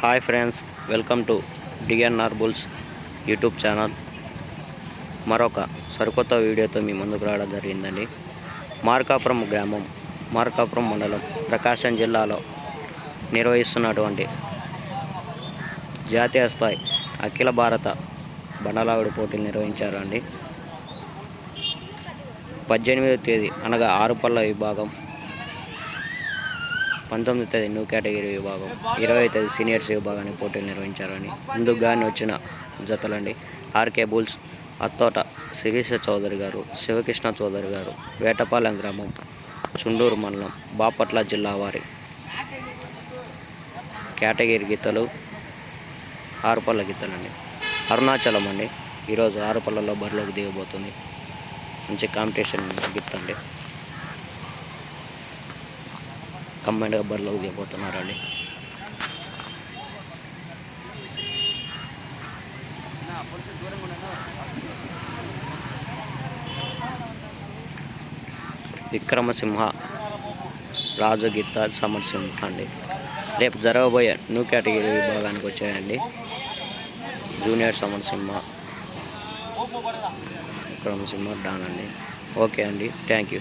Hi friends welcome to DNR Bulls YouTube channel. మరొక సరికొత్త వీడియోతో మీ ముందుకు రావడం జరిగిందండి. మార్కాపురం గ్రామం మార్కాపురం మండలం ప్రకాశం జిల్లాలో నిర్వహిస్తున్నటువంటి జాతీయ స్థాయి అఖిల భారత బండలావిడి పోటీలు నిర్వహించారండి. పద్దెనిమిదవ తేదీ అనగా ఆరుపల్ల విభాగం పంతొమ్మిది తేదీ న్యూ కేటగిరీ విభాగం ఇరవై తేదీ సీనియర్స్ విభాగాన్ని పోటీలు నిర్వహించారని ముందుగానే వచ్చిన జతలండి. ఆర్కే బుల్స్ అత్తోట శిరీష చౌదరి గారు శివకృష్ణ చౌదరి గారు వేటపాలెం గ్రామం చుండూరు మండలం బాపట్ల జిల్లా వారి కేటగిరీ గీతలు ఆరుపల్ల గీతలండి. అరుణాచలం అండి. ఈరోజు ఆరుపల్లలో బరిలోకి దిగబోతుంది. మంచి కాంపిటీషన్ గిఫ్ట్ అండి కంబైన్డ్గా బరిలోకి దిగబోతున్నారండి విక్రమసింహ రాజగీత సమరసింహ అండి. రేపు జరగబోయే న్యూ కేటగిరీ విభాగానికి వచ్చాయండి. జూనియర్ సమర్సింహ విక్రమసింహ డాన్ అండి. ఓకే అండి. Thank you.